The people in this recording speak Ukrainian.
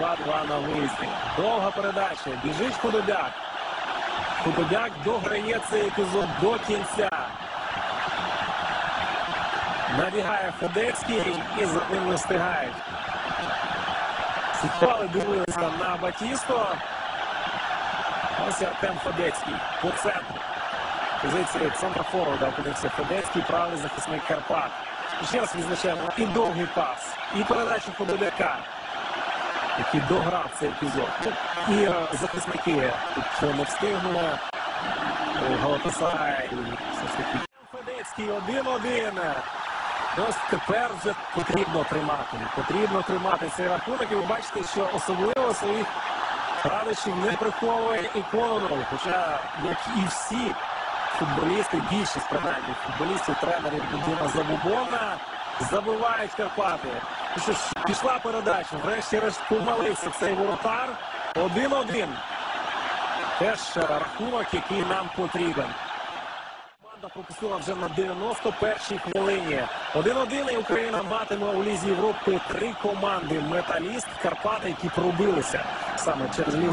2-2 на виїзді. Довга передача. Біжить Худобяк. Худобяк дограє цей епізод до кінця. Набігає Федецький і за ним не встигають. Слідкували, дивилися на Батісто. Ось Артем Федецький по центру. Позиції центра форварда опинився Федецький, правий захисник Карпат. Ще раз відзначаємо і довгий пас, і передача Худобяка, який дограв цей епізод. І е, захисники тут не встигнули. Е, Галатасарай. Федецький 1-1. Ну, Ось тепер вже потрібно тримати. Потрібно тримати цей рахунок. І ви бачите, що особливо своїх радичів не приховує і Кононов. Хоча, як і всі футболісти, більшість принаймні футболістів, тренерів Діма Забубона забивають Карпати. Пішла передача. Врешті-решт помалився цей воротар. 1-1. Теж рахунок, який нам потрібен. Команда пропустила вже на 91-й хвилині. 1-1 і Україна матиме у Лізі Європи три команди. Металіст, Карпати, які пробилися саме через лігу.